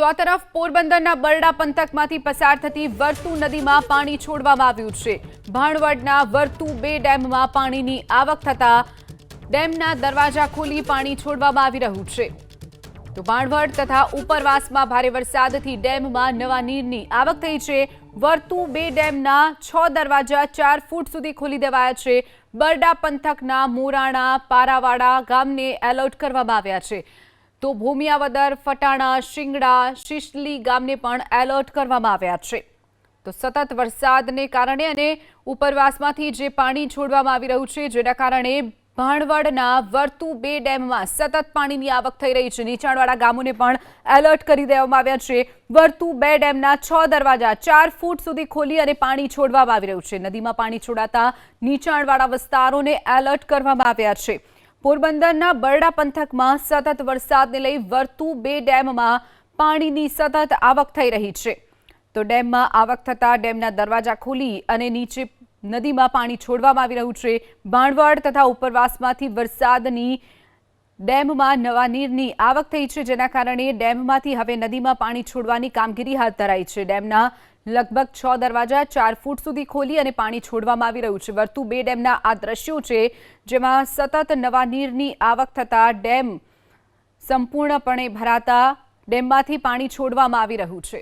તો આ તરફ પોરબંદરના બરડા પંથકમાંથી પસાર થતી વર્તુ નદીમાં પાણી છોડવામાં આવ્યું છે. ભાણવડના વર્તુ બે ડેમમાં પાણીની આવક થતા ડેમના દરવાજા ખોલી પાણી છોડવામાં આવી રહ્યું છે. તો ભાણવડ તથા ઉપરવાસમાં ભારે વરસાદથી ડેમમાં નવા નીરની આવક થઈ છે. વર્તુ બે ડેમના છ દરવાજા ચાર ફૂટ સુધી ખોલી દેવાયા છે. બરડા પંથકના મોરાણા, પારાવાડા ગામને એલર્ટ કરવામાં આવ્યા છે. તો ભૂમિયાવદર, ફટાણા, શિંગડા, શિશલી ગામને પણ એલર્ટ કરવામાં આવ્યા છે. તો સતત વરસાદને કારણે અને ઉપરવાસમાંથી જે પાણી છોડવામાં આવી રહ્યું છે, જેના કારણે ભાણવડના વર્તુ બે ડેમમાં સતત પાણીની આવક થઈ રહી છે. નીચાણવાળા ગામોને પણ એલર્ટ કરી દેવામાં આવ્યા છે. વર્તુ બે ડેમના છ દરવાજા ચાર ફૂટ સુધી ખોલી અને પાણી છોડવામાં આવી રહ્યું છે. નદીમાં પાણી છોડાતા નીચાણવાળા વિસ્તારોને એલર્ટ કરવામાં આવ્યા છે. પોરબંદરના બરડા પંથકમાં સતત વરસાદને લઈ વર્તુ બે ડેમમાં પાણીની સતત આવક થઈ રહી છે. તો ડેમમાં આવક થતા ડેમના દરવાજા ખોલી અને નીચે નદીમાં પાણી છોડવામાં આવી રહ્યું છે. ભાણવડ તથા ઉપરવાસમાંથી વરસાદની ડેમમાં નવા નીરની આવક થઈ છે, જેના કારણે ડેમમાંથી હવે નદીમાં પાણી છોડવાની કામગીરી હાથ ધરાઈ છે. ડેમના લગભગ છ દરવાજા ચાર ફૂટ સુધી ખોલી અને પાણી છોડવામાં આવી રહ્યું છે. વર્તુ બે ડેમના આ દ્રશ્યો છે, જેમાં સતત નવા નીરની આવક થતાં ડેમ સંપૂર્ણપણે ભરાતા, ડેમમાંથી પાણી છોડવામાં આવી રહ્યું છે.